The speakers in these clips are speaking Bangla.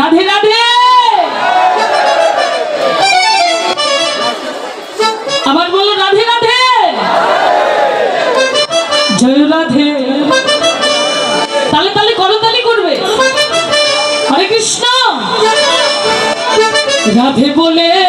রাধে রাধে। আবার বলো, রাধে রাধে। জয় রাধে। তালে তালে করতালি করবে। হরে কৃষ্ণ। রাধে বলে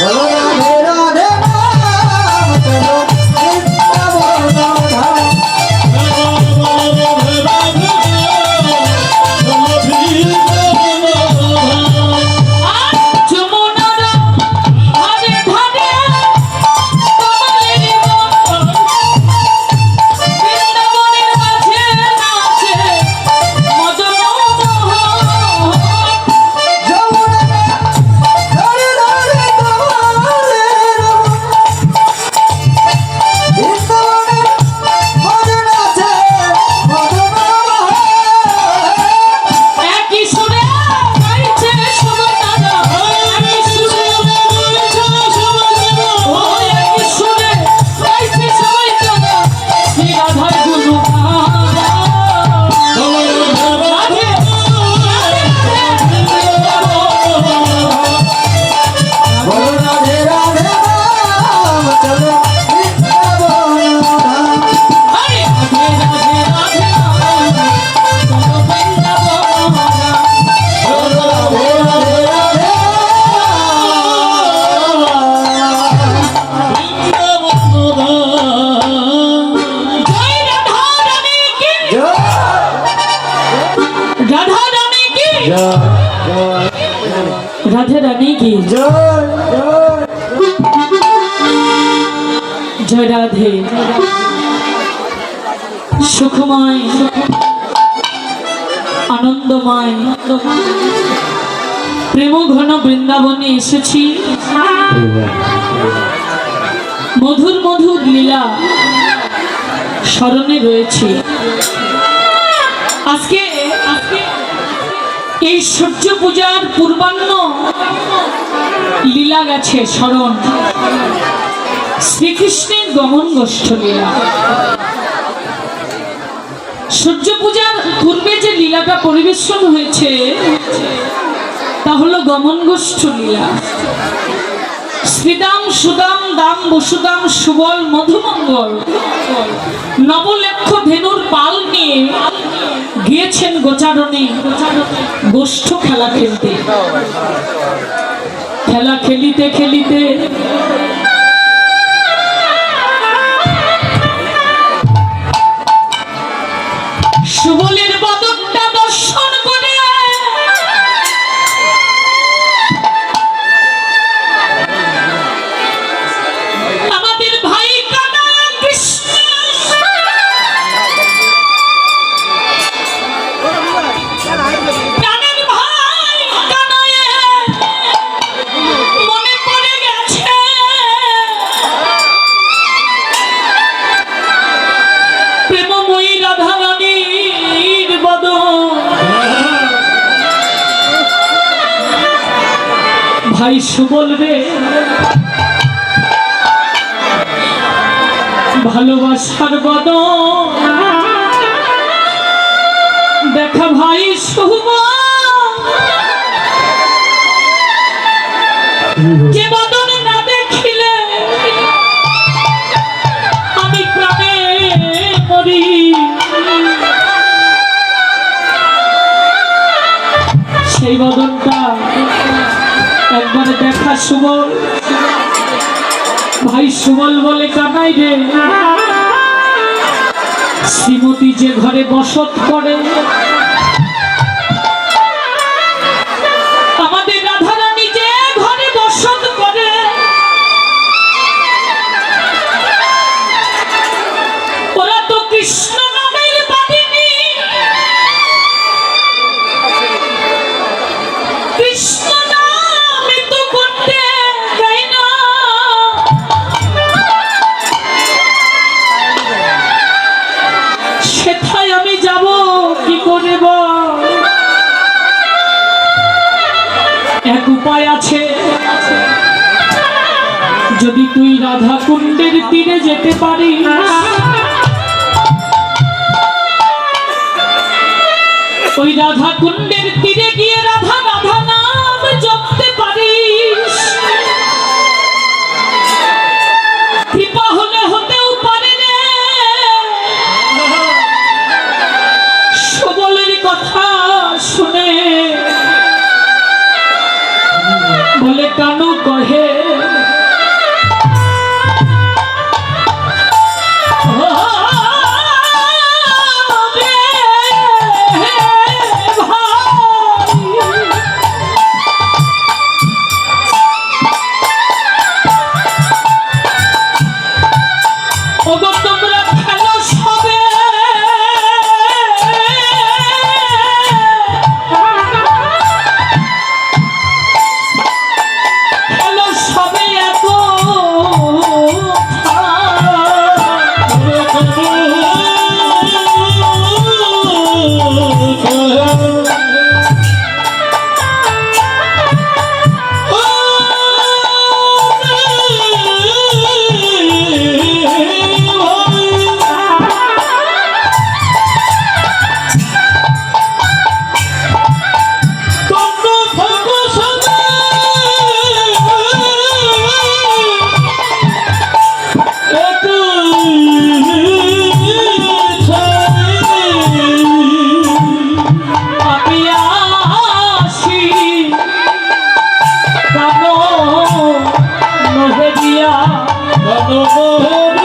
বলো জয় রাধে। সুখময়, আনন্দময় প্রেম ঘন বৃন্দাবনে এসেছি। মধুর মধুর লীলা স্মরণে রয়েছে। আজকে এই সূর্য পূজার পূর্বাহ্ন লীলা গেছে, স্মরণ। শ্রীকৃষ্ণের গমন গোষ্ঠ লীলা। সূর্য পূজার পূর্বে যে লীলাটা পরিবেশন হয়েছে, তা হলো গমন গোষ্ঠ লীলা। শ্রীদাম, সুদাম, দাম, বসুদাম, সুবল, মধুমঙ্গল, নবলক্ষ ধেনুর পাল নিয়ে গিয়েছেন গোচারণে গোষ্ঠ খেলা খেলতে। খেলা খেলিতে খেলিতে সুবলের ভাই সুবল রে ভালোবাসার বদন। দেখা ভাই বদন মরি। সেই দেখা সুবল ভাই সুবল বলে কানাই রে। শ্রীমতী যে ঘরে বসত করে তীরে যেতে পারি ওই রাধা কুণ্ডের তীরে মনমোহন